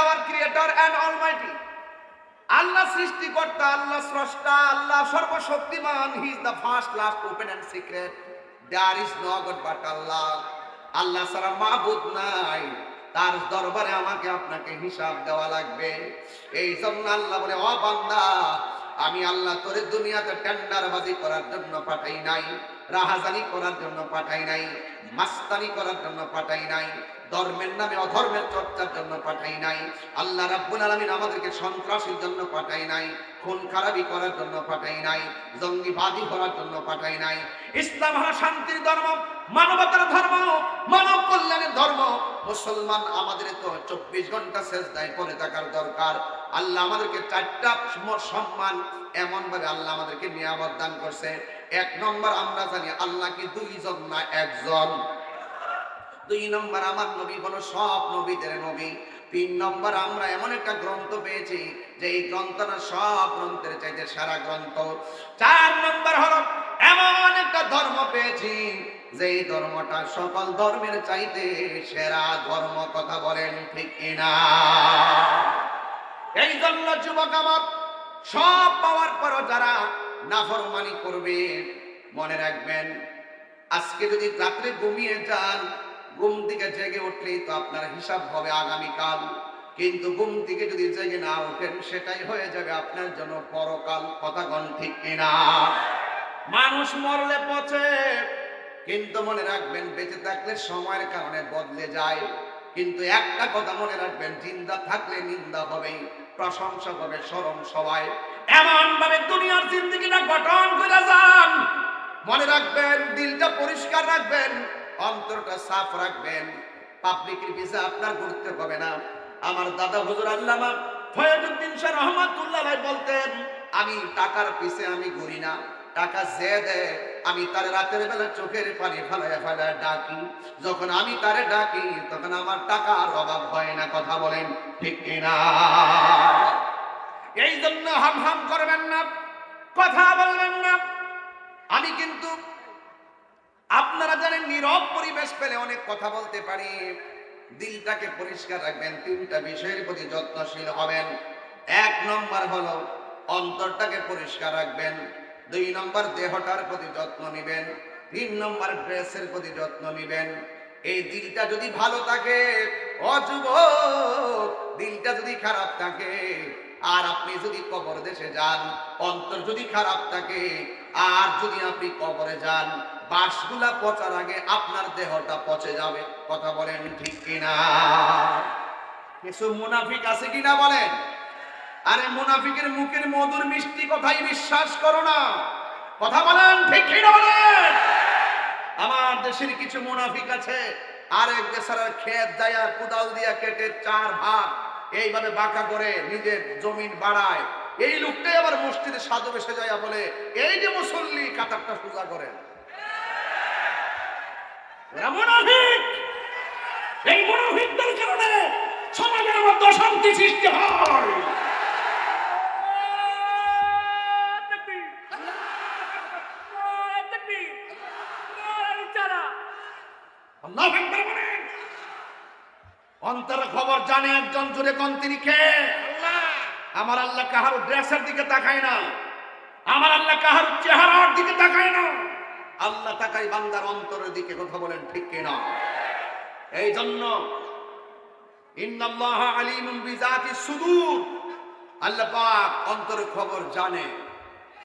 Our creator and almighty Allah সৃষ্টিকর্তা, আল্লাহ স্রষ্টা, আল্লাহ সর্বশক্তিমান he is the first last open and secret there is no god but Allah আল্লাহ ছাড়া মাহবুদ নাই। তার দরবারে আমাকে আপনাকে হিসাব দেওয়া লাগবে। এই জন্য আল্লাহ বলে অবান্দা বান্দা আমি আল্লাহ তোরে দুনিয়াতে টেন্ডারবাজি করার জন্য পাঠাই নাই, রাহাজানি করার জন্য পাঠাই নাই, মাস্তানি করার জন্য পাঠাই নাই, ধর্মের নামে অধর্মের চর্চার জন্য পাঠাই নাই, আল্লাহ রাব্বুল আলামিন আমাদেরকে সন্ত্রাসীর জন্য পাঠাই নাই, খুন খারাপি করার জন্য পাঠাই নাই, জঙ্গিবাদী করার জন্য পাঠাই নাই। ইসলাম হলো শান্তির ধর্ম, মানবতার ধর্ম, মানব কল্যাণের ধর্ম। মুসলমান আমাদের তো চব্বিশ ঘণ্টা শেষ দায় করে থাকার দরকার। আল্লাহ আমাদেরকে চারটা সম্মান এমন ভাবে আল্লাহ আমাদেরকে নিয়ামত দান করছে। এক নম্বর, আমরা জানি আল্লাহ কি দুইজন না একজন? দুই নম্বর, আমার নবী হলো সব নবীদের নবী। তিন নম্বর, আমরা এমন একটা গ্রন্থ পেয়েছি যে এই গ্রন্থটা সব গ্রন্থের চাইতে সারা গ্রন্থ। চার নম্বর হলো, এমন একটা ধর্ম পেয়েছি যে ধর্মটা সকল ধর্মের চাইতে সেরা ধর্ম, কথা বলেন ঠিক কিনা? এই জন্য যুবক আমার সব পাওয়ার পরও যারা নাফরমানি করবে, মনে রাখবেন, আজকে যদি রাত্রে ঘুমিয়ে যান, ঘুম থেকে জেগে উঠলেই তো আপনার হিসাব হবে আগামীকাল। কিন্তু ঘুম থেকে যদি জেগে না ওঠেন, সেটাই হয়ে যাবে আপনার জন্য পরকাল, কথা গণ ঠিক কিনা? মানুষ মরলে পচে, কিন্তু মনে রাখবেন, বেঁচে থাকলে সময়ের কারণে বদলে যায়। কিন্তু একটা কথা মনে রাখবেন, জিন্দা থাকলে নিন্দা হবে প্রশংসা করে স্মরণ সবাই। এমন ভাবে দুনিয়ার জিন্দিগিটা গঠন করে যান। মনে রাখবেন দিলটা পরিষ্কার রাখবেন অন্তরটা সাফ রাখবেন। পাবলিকের ভিসা আপনার ঘুরতে হবে না। আমার দাদা হুজুর আল্লামা ফয়েজউদ্দিন শাহ রহমাতুল্লাহ বলতেন আমি টাকার পিছে আমি ঘুরি না। টাকা যে দেয়, আমি তার রাতের বেলা চোখের পানি ফেলায় ফেলায় ডাকি। যখন আমি তারে ডাকি, তখন আমার টাকার অভাব হয় না, কথা বলেন ঠিক কিনা? এই জন্য হাম হাম করবেন না, কথা বলবেন না। আমি কিন্তু আপনারা জানেন, নীরব পরিবেশ পেলে অনেক কথা বলতে পারি। দিলটাকে পরিষ্কার রাখবেন, তিনটা বিষয়ের প্রতি যত্নশীল হবেন। এক নম্বর হলো, অন্তরটাকে পরিষ্কার রাখবেন। দুই নম্বর দেহটার প্রতি যত্ন নেবেন, তিন নম্বর ড্রেসের প্রতি যত্ন নেবেন। এই দিলটা যদি ভালো থাকে অযুব দিলটা যদি খারাপ থাকে, আর আপনি যদি কবর দেশে যান, অন্তর যদি খারাপ থাকে, আর যদি আপনি কবরে যান বাসগুলা পচার আগে আপনার দেহটা পচে যাবে। কথা বলেন ঠিক কিনা? কিছু মুনাফিক আছে কিনা বলেন? আরে মুনাফিকের মুখের মধুর মিষ্টি কথাই বিশ্বাস করো না। কথা বলেন, ঠিক কিনা বলেন? আমার দেশের কিছু মুনাফিক আছে, আরেক দেশের ক্ষেত যায়া কুদাল দিয়া কেটে চার ভাগ এইভাবে বাঁকা করে নিজের জমিন বাড়ায়। এই লোকটাই আবার মসজিদে সাধু বেসে যায় বলে, এই যে মুসল্লি, কাতারটা সোজা করেন। মুনাফিক! এই মুনাফিকদের কারণে সমাজের মধ্যে অশান্তি সৃষ্টি হয় আল্লাহু আকবার বলেন। অন্তর খবর জানে একজন জুড়ে কোন তিনি কে? আমার আল্লাহ কাহার ড্রেসের দিকে তাকায় না আমার আল্লাহ কাহার চেহারার দিকে তাকায় না আল্লাহ তাকাই বান্দার অন্তরের দিকে কথা বলেন ঠিক কিনা? এই জন্য আল্লাহ পাক অন্তরের খবর জানে।